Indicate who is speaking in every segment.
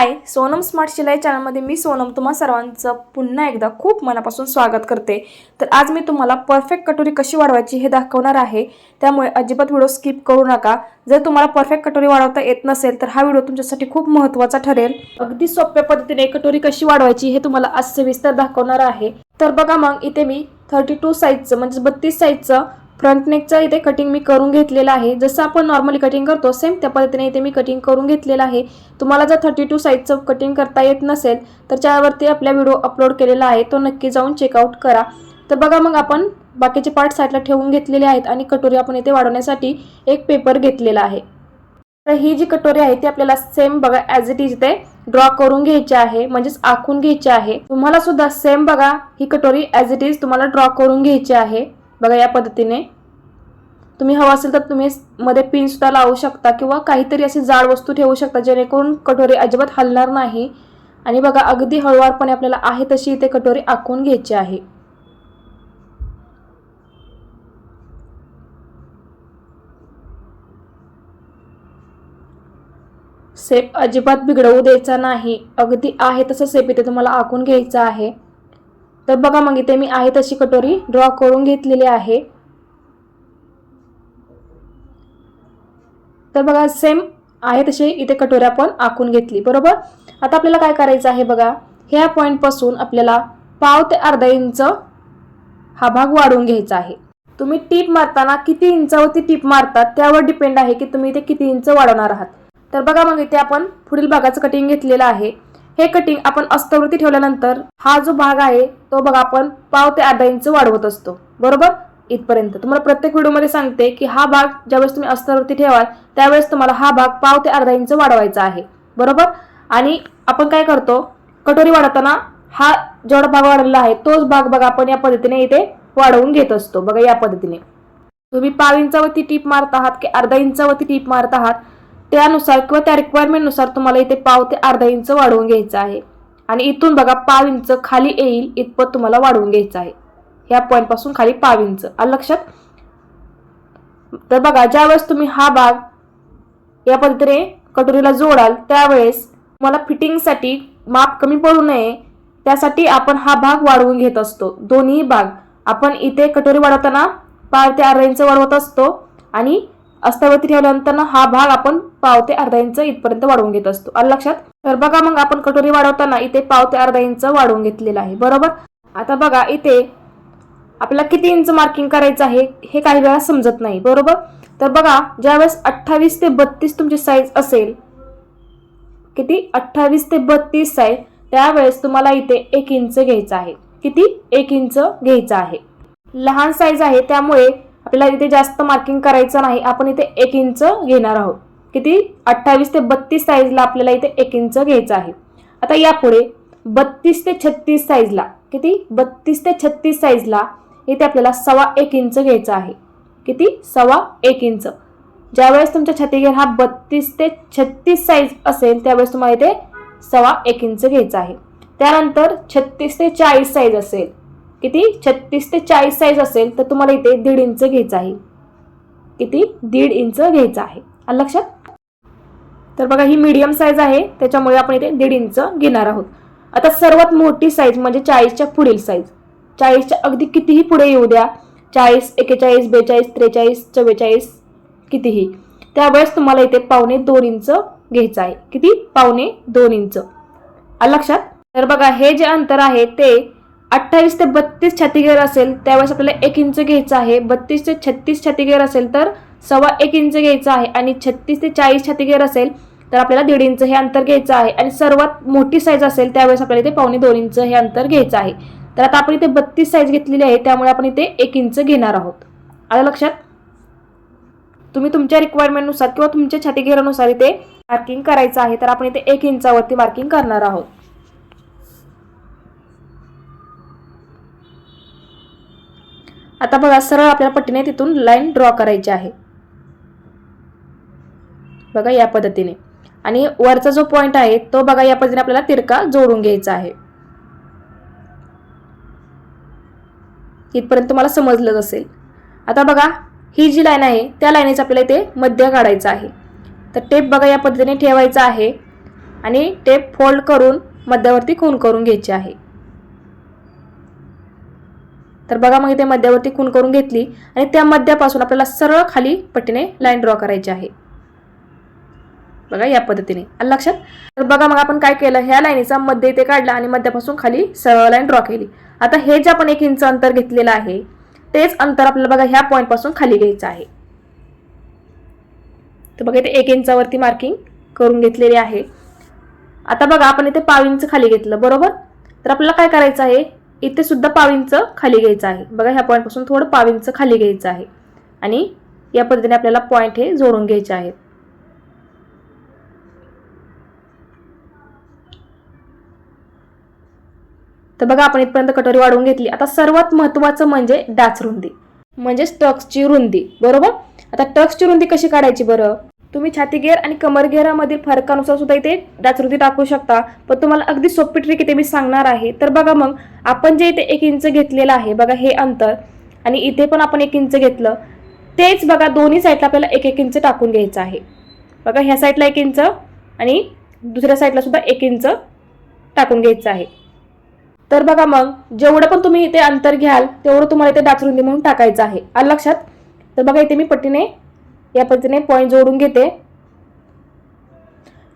Speaker 1: हाय Sonam smart शिलाई चॅनलमध्ये मी सोनम तुम्हा सर्वांचं पुन्हा एकदा खूप मनापासून स्वागत करते. तर आज मी तुम्हाला परफेक्ट कटोरी कशी वाढवायची हे दाखवणार आहे. त्यामुळे अजिबात व्हिडिओ स्किप करू नका. जर तुम्हाला परफेक्ट कटोरी वाढवता येत नसेल तर हा व्हिडिओ तुमच्यासाठी खूप महत्त्वाचा ठरेल. अगदी सोप्या पद्धतीने कटोरी कशी वाढवायची हे तुम्हाला आज सविस्तर दाखवणार आहे. तर बघा मग इथे मी थर्टी टू साईजचं म्हणजे बत्तीस साईजचं फ्रंट नेकचा इथे कटिंग मी करून घेतलेलं आहे. जसं आपण नॉर्मली कटिंग करतो सेम त्या पद्धतीने इथे मी कटिंग करून घेतलेलं आहे. तुम्हाला जर थर्टी टू साईजचं कटिंग करता येत नसेल तर त्यावरती आपला व्हिडिओ अपलोड केलेला आहे. तो नक्की जाऊन चेकआउट करा. तर बघा मग आपण बाकीचे पार्ट साईडला ठेवून घेतलेले आहेत आणि कटोरी आपण इथे वाढवण्यासाठी एक पेपर घेतलेला आहे. तर ही जी कटोरी आहे ती आपल्याला सेम बघा ॲज इट इज इथे ड्रॉ करून घ्यायची आहे. म्हणजेच आखून घ्यायची आहे. तुम्हाला सुद्धा सेम बघा ही कटोरी ॲज इट इज तुम्हाला ड्रॉ करून घ्यायची आहे. बघा या पद्धतीने. तुम्ही हवं असेल तर तुम्ही मध्ये पिन सुद्धा लावू शकता किंवा काहीतरी अशी जाड वस्तू ठेवू शकता जेणेकरून कटोरी अजिबात हलणार नाही. आणि बघा अगदी हळुवारपणे आपल्याला आहे तशी इथे कटोरी आखून घ्यायची आहे. सेप अजिबात बिघडवू द्यायचा नाही. अगदी आहे तसं सेप इथे तुम्हाला आखून घ्यायचं आहे. तर बघा मग इथे मी आहे तशी कटोरी. ड्रॉ करून घेतलेली आहे. तर बघा सेम आहे तशी इथे कटोऱ्या पण आखून घेतली. बरोबर? आता आपल्याला काय करायचं आहे बघा? ह्या पॉईंटपासून आपल्याला पाव ते अर्धा इंच हा भाग वाढवून घ्यायचा आहे. तुम्ही टीप मारताना किती इंचावरती टीप मारतात त्यावर डिपेंड आहे की तुम्ही इथे किती इंच वाढवणार आहात. तर बघा मग इथे आपण पुढील भागाचं कटिंग घेतलेलं आहे. हे कटिंग आपण अस्तवृत्ती ठेवल्यानंतर हा जो भाग आहे तो बघा आपण पाव ते अर्धा इंच वाढवत असतो. बरोबर? इथपर्यंत. तुम्हाला प्रत्येक व्हिडिओमध्ये सांगते की हा भाग ज्यावेळेस तुम्ही अस्तरवरती ठेवाल त्यावेळेस तुम्हाला हा भाग पाव ते अर्धा इंच वाढवायचा आहे. बरोबर? आणि आपण काय करतो? कटोरी वाढवताना हा जेवढा भाग वाढलेला आहे तोच भाग बघा आपण या पद्धतीने इथे वाढवून घेत असतो. बघा या पद्धतीने. तुम्ही पाव इंचावरती टीप मारत आहात की अर्धा इंचावरती टीप मारत आहात त्यानुसार किंवा त्या रिक्वायरमेंटनुसार तुम्हाला इथे पाव ते अर्धा इंच वाढवून घ्यायचं आहे. आणि इथून बघा पाव इंच खाली येईल इतपत तुम्हाला वाढवून घ्यायचं आहे. ह्या पॉईंटपासून खाली पाव इंच. आलं लक्षात तर बघा ज्यावेळेस तुम्ही हा भाग या पद्धतीने कटोरीला जोडाल त्यावेळेस तुम्हाला फिटिंगसाठी माप कमी पडू नये. त्यासाठी आपण हा भाग वाढवून घेत असतो. दोन्ही भाग. आपण इथे कटोरी वाढवताना पाव ते अर्धा इंच वाढवत असतो आणि अस्तावरती ठेवल्यानंतर हा भाग आपण पाव ते अर्धा इंच इथपर्यंत वाढवून घेत असतो. आलं लक्षात तर बघा मग आपण कटोरी वाढवताना इथे पाव ते अर्धा इंच वाढवून घेतलेला आहे. बरोबर? आता बघा इथे आपल्याला किती इंच मार्किंग करायचं आहे हे काही वेळा समजत नाही. बरोबर? तर बघा ज्यावेळेस अठ्ठावीस ते बत्तीस तुमची साईज असेल किती? अठ्ठावीस ते बत्तीस साईज त्यावेळेस तुम्हाला इथे एक इंच घ्यायचं आहे. किती? एक इंच घ्यायचं आहे. लहान साईज आहे त्यामुळे आपल्याला इथे जास्त मार्किंग करायचं नाही. आपण इथे एक इंच घेणार आहोत. किती? अठ्ठावीस ते बत्तीस साईजला आपल्याला इथे एक इंच घ्यायचं आहे. आता यापुढे बत्तीस ते छत्तीस साईजला किती? बत्तीस ते छत्तीस साईजला इथे आपल्याला सवा एक इंच घ्यायचा आहे. किती? सवा एक इंच ज्यावेळेस तुमच्या छातीघेर हा बत्तीस ते छत्तीस साईज असेल त्यावेळेस तुम्हाला इथे सवा एक इंच घ्यायचा आहे. त्यानंतर छत्तीस ते चाळीस साईज असेल किती? छत्तीस ते चाळीस साईज असेल तर तुम्हाला इथे दीड इंच घ्यायचं आहे. किती? दीड इंच घ्यायचं आहे. आलं लक्षात? तर बघा ही मीडियम साईज आहे त्याच्यामुळे आपण इथे दीड इंच घेणार आहोत. आता सर्वात मोठी साईज म्हणजे चाळीसच्या पुढील साईज चाळीसच्या अगदी कितीही पुढे येऊ द्या. चाळीस एकेचाळीस बेचाळीस त्रेचाळीस चव्वेचाळीस कितीही. त्यावेळेस तुम्हाला इथे पावणे दोन इंच घ्यायचं आहे. किती? पावणे दोन इंच लक्षात? तर बघा हे जे अंतर आहे ते अठ्ठावीस ते बत्तीस छातीगेर असेल त्यावेळेस आपल्याला एक इंच घ्यायचं आहे. बत्तीस ते छत्तीस छातीगेर असेल तर सव्वा एक इंच घ्यायचं आहे. आणि छत्तीस ते चाळीस छातीगेर असेल तर आपल्याला दीड इंच हे अंतर घ्यायचं आहे. आणि सर्वात मोठी साईज असेल त्यावेळेस आपल्याला इथे पावणे दोन इंच हे अंतर घ्यायचं आहे. तर आता आपण इथे बत्तीस साईज घेतलेली आहे त्यामुळे आपण इथे एक इंच घेणार आहोत. आलं लक्षात? तुम्ही तुमच्या रिक्वायरमेंटनुसार किंवा तुमच्या छातीगेरानुसार इथे मार्किंग करायचं आहे तर आपण इथे एक इंचावरती मार्किंग करणार आहोत. आता बघा सरळ आपल्याला पट्टीने तिथून लाईन ड्रॉ करायची आहे. बघा या पद्धतीने. आणि वरचा जो पॉइंट आहे तो बघा या पद्धतीने आपल्याला तिरका जोडून घ्यायचा आहे. इथपर्यंत तुम्हाला समजलंच असेल. आता बघा ही जी लाईन आहे त्या लाईनीचं आपल्याला इथे मध्य काढायचं आहे. तर टेप बघा या पद्धतीने ठेवायचा आहे. आणि टेप फोल्ड करून मध्यावरती खून करून घ्यायची आहे. तर बघा मग इथे मध्यावरती खून करून घेतली आणि त्या मध्यापासून आपल्याला सरळ खाली पट्टीने लाईन ड्रॉ करायची आहे. बघा या पद्धतीने. आलं लक्षात? तर बघा मग आपण काय केलं? ह्या लाईनीचा मध्य इथे काढला आणि मध्यापासून खाली सरळ लाईन ड्रॉ केली. आता हे जे आपण एक इंच अंतर घेतलेलं आहे तेच अंतर आपल्याला बघा ह्या पॉईंटपासून खाली घ्यायचं आहे. तर बघा इथे एक इंचावरती मार्किंग करून घेतलेली आहे. आता बघा आपण इथे पाव इंच खाली घेतलं बरोबर? तर आपल्याला काय करायचं आहे? इथे सुद्धा पाविंच खाली घ्यायचं आहे. बघा ह्या पॉईंटपासून थोडं पाविंच खाली घ्यायचं आहे. आणि या पद्धतीने आपल्याला पॉईंट हे जोडून घ्यायचे आहेत. तर बघा आपण इथपर्यंत कटोरी वाढवून घेतली. आता सर्वात महत्त्वाचं म्हणजे डाच रुंदी. म्हणजेच टक्सची रुंदी. बरोबर? आता टक्सची रुंदी कशी काढायची बरं? तुम्ही छाती आणि कमरगेरामधील फरकानुसार सुद्धा इथे डाचरुंदी टाकू शकता. पण तुम्हाला अगदी सोपी ट्रिक इथे मी सांगणार आहे. तर बघा मग आपण जे इथे एक इंच घेतलेलं आहे बघा हे अंतर आणि इथे पण आपण एक इंच घेतलं तेच बघा दोन्ही साईडला आपल्याला एक एक इंच टाकून घ्यायचं आहे. बघा ह्या साईडला एक इंच आणि दुसऱ्या साईडला सुद्धा एक इंच टाकून घ्यायचं आहे. तर बघा मग जेवढं पण तुम्ही इथे अंतर घ्याल तेवढं तुम्हाला इथे डाचरुंदी म्हणून टाकायचं आहे. आलं लक्षात? तर बघा इथे मी पट्टीने या पद्धतीने पॉईंट जोडून घेते.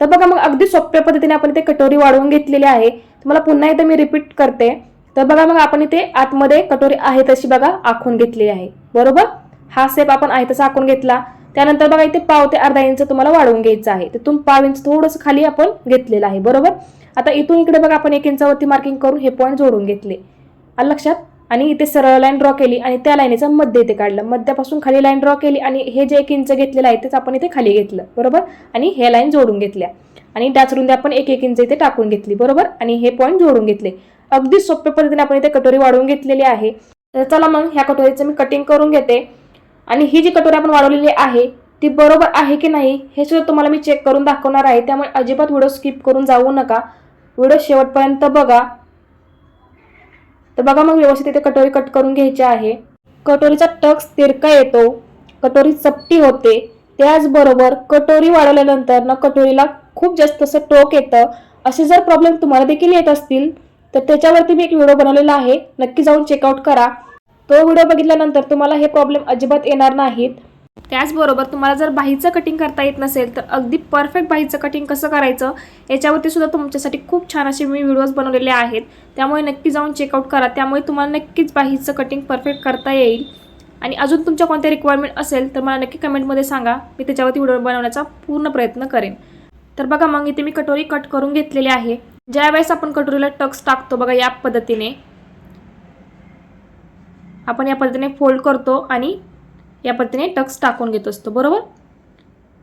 Speaker 1: तर बघा मग अगदी सोप्या पद्धतीने आपण इथे कटोरी वाढवून घेतलेली आहे. तुम्हाला पुन्हा एकदा मी रिपीट करते. तर बघा मग आपण इथे आतमध्ये कटोरी आहे तशी बघा आखून घेतली आहे. बरोबर? हा सेप आपण आहे तसा आखून घेतला. त्यानंतर बघा इथे पाव ते अर्धा इंच तुम्हाला वाढवून घ्यायचं आहे. तिथून पाव इंच थोडंसं खाली आपण घेतलेलं आहे. बरोबर? आता इथून इकडे बघा आपण एक इंचावरती मार्किंग करून हे पॉईंट जोडून घेतले. लक्षात? आणि इथे सरळ लाईन ड्रॉ केली आणि त्या लाईनीचा मध्य इथे काढलं. मध्यापासून खाली लाईन ड्रॉ केली आणि हे जे एक इंच घेतलेलं आहे तेच आपण इथे खाली घेतलं. बरोबर? आणि हे लाईन जोडून घेतल्या. आणि डाचरुंदी आपण एक एक इंच इथे टाकून घेतली. बरोबर? आणि हे पॉईंट जोडून घेतले. अगदी सोप्या पद्धतीने आपण इथे कटोरी वाढवून घेतलेली आहे. तर चला मग ह्या कटोरीचं मी कटिंग करून घेते. आणि ही जी कटोरी आपण वाढवलेली आहे ती बरोबर आहे की नाही हे सुद्धा तुम्हाला मी चेक करून दाखवणार आहे. त्यामुळे अजिबात व्हिडिओ स्किप करून जाऊ नका. व्हिडिओ शेवटपर्यंत बघा. तर बघा मग व्यवस्थित इथे कटोरी कट करून घ्यायची आहे. कटोरीचा टक्स तिरका येतो. कटोरी चपटी होते. त्याचबरोबर कटोरी वाढवल्यानंतर ना कटोरीला खूप जास्त असं टोक येतं. असे जर प्रॉब्लेम तुम्हाला देखील येत असतील तर त्याच्यावरती मी एक व्हिडिओ बनवलेला आहे. नक्की जाऊन चेकआउट करा. तो व्हिडिओ बघितल्यानंतर तुम्हाला हे प्रॉब्लेम अजिबात येणार नाहीत. त्याचबरोबर तुम्हाला जर बाहीचं कटिंग करता येत नसेल तर अगदी परफेक्ट बाहीचं कटिंग कसं करायचं? याच्यावरती सुद्धा तुमच्यासाठी खूप छान असे मी व्हिडिओज बनवलेले आहेत. त्यामुळे नक्की जाऊन चेकआउट करा. त्यामुळे तुम्हाला नक्कीच बाहीचं कटिंग परफेक्ट करता येईल. आणि अजून तुमच्या कोणत्या रिक्वायरमेंट असेल तर मला नक्की कमेंटमध्ये सांगा. मी त्याच्यावरती व्हिडिओ बनवण्याचा पूर्ण प्रयत्न करेन. तर बघा मग इथे मी कटोरी कट करून घेतलेली आहे. ज्यावेळेस आपण कटोरीला टक्स टाकतो बघा या पद्धतीने. आपण या पद्धतीने फोल्ड करतो आणि या पद्धतीने टक्स टाकून घेत असतो बरोबर?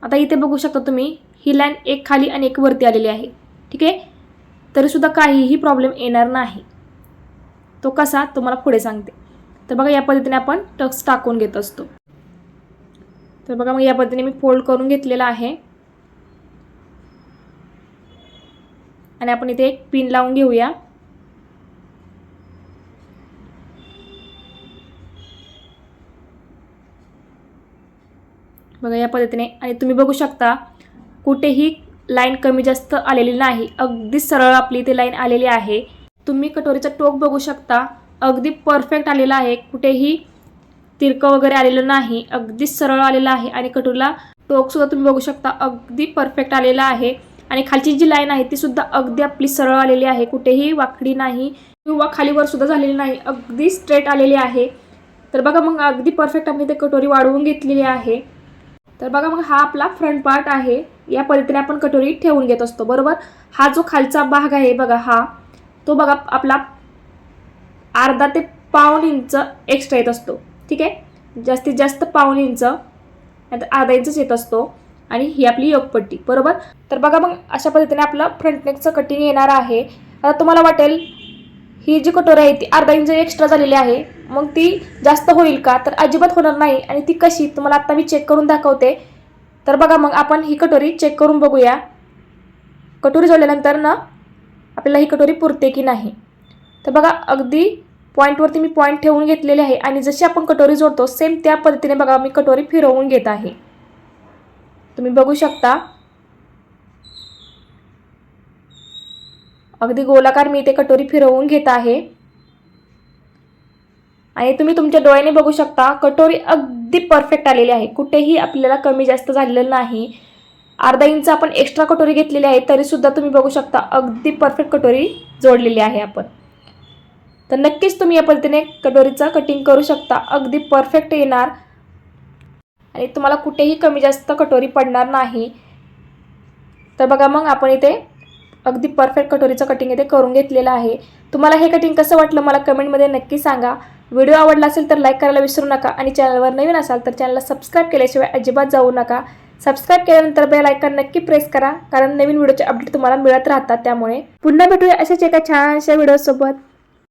Speaker 1: आता इथे बघू शकता तुम्ही ही लाईन एक खाली आणि एक वरती आलेली आहे ठीक आहे? तरीसुद्धा काहीही प्रॉब्लेम येणार नाही. तो कसा? तुम्हाला पुढे सांगते. तर बघा या पद्धतीने आपण टक्स टाकून घेत असतो. तर बघा मग या पद्धतीने मी फोल्ड करून घेतलेला आहे. आणि आपण इथे एक पिन लावून घेऊया. बघा या पद्धतीने. आणि तुम्ही बघू शकता कुठेही लाईन कमी जास्त आलेली नाही. अगदी सरळ आपली इथे लाईन आलेली आहे. तुम्ही कटोरीचं टोक बघू शकता. अगदी परफेक्ट आलेलं आहे. कुठेही तिरकं वगैरे आलेलं नाही. अगदी सरळ आलेलं आहे. आणि कटोरीला टोकसुद्धा तुम्ही बघू शकता. अगदी परफेक्ट आलेला आहे. आणि खालची जी लाईन आहे ती सुद्धा अगदी आपली सरळ आलेली आहे. कुठेही वाकडी नाही किंवा खालीवर सुद्धा झालेली नाही. अगदी स्ट्रेट आलेली आहे. तर बघा मग अगदी परफेक्ट आपण इथे कटोरी वाढवून घेतलेली आहे. तर बघा मग हा आपला फ्रंट पार्ट आहे. या पद्धतीने आपण कटोरी ठेवून घेत असतो बरोबर? हा जो खालचा भाग आहे बघा हा तो बघा आपला अर्धा ते पाऊण इंच एक्स्ट्रा येत असतो. ठीक आहे? जास्तीत जास्त पाऊण इंच अर्धा इंचच येत असतो. आणि ही आपली योगपट्टी बरोबर? तर बघा मग अशा पद्धतीने आपलं फ्रंट नेकचं कटिंग येणार आहे. आता तुम्हाला वाटेल ही जी कटोरी आहे ती अर्धा इंच एक्स्ट्रा झालेली आहे. मग ती जास्त होईल का? तर अजिबात होणार नाही आणि ती कशी? तुम्हाला आत्ता मी चेक करून दाखवते. तर बघा मग आपण ही कटोरी चेक करून बघूया. कटोरी जोडल्यानंतर ना आपल्याला ही कटोरी पुरते की नाही? तर बघा अगदी पॉईंटवरती मी पॉईंट ठेवून घेतलेले आहे आणि जशी आपण कटोरी जोडतो सेम त्या पद्धतीने बघा मी कटोरी फिरवून घेत आहे. तुम्ही बघू शकता. अगदी गोलाकार मी इथे कटोरी फिरवून घेत आहे. आणि तुम्ही तुमच्या डोळ्याने बघू शकता कटोरी अगदी परफेक्ट आलेली आहे. कुठेही आपल्याला कमी जास्त झालेलं नाही. अर्धा इंच आपण एक्स्ट्रा कटोरी घेतलेली आहे तरीसुद्धा तुम्ही बघू शकता अगदी परफेक्ट कटोरी जोडलेली आहे आपण. तर नक्कीच तुम्ही या पद्धतीने कटोरीचं कटिंग करू शकता अगदी परफेक्ट येणार. आणि तुम्हाला कुठेही कमी जास्त कटोरी पडणार नाही. तर बघा मग आपण इथे अगदी परफेक्ट कटोरीचं कटिंग इथे करून घेतलेलं आहे. तुम्हाला हे कटिंग कसं वाटलं मला कमेंटमध्ये नक्की सांगा. व्हिडिओ आवडला असेल तर लाईक करायला विसरू नका आणि चॅनलवर नवीन असाल तर चॅनलला सबस्क्राईब केल्याशिवाय अजिबात जाऊ नका. सबस्क्राईब केल्यानंतर बेल आयकॉन नक्की प्रेस करा कारण नवीन व्हिडिओचे अपडेट तुम्हाला मिळत राहतात त्यामुळे. पुन्हा भेटूया अशाच एका छानशा व्हिडिओसोबत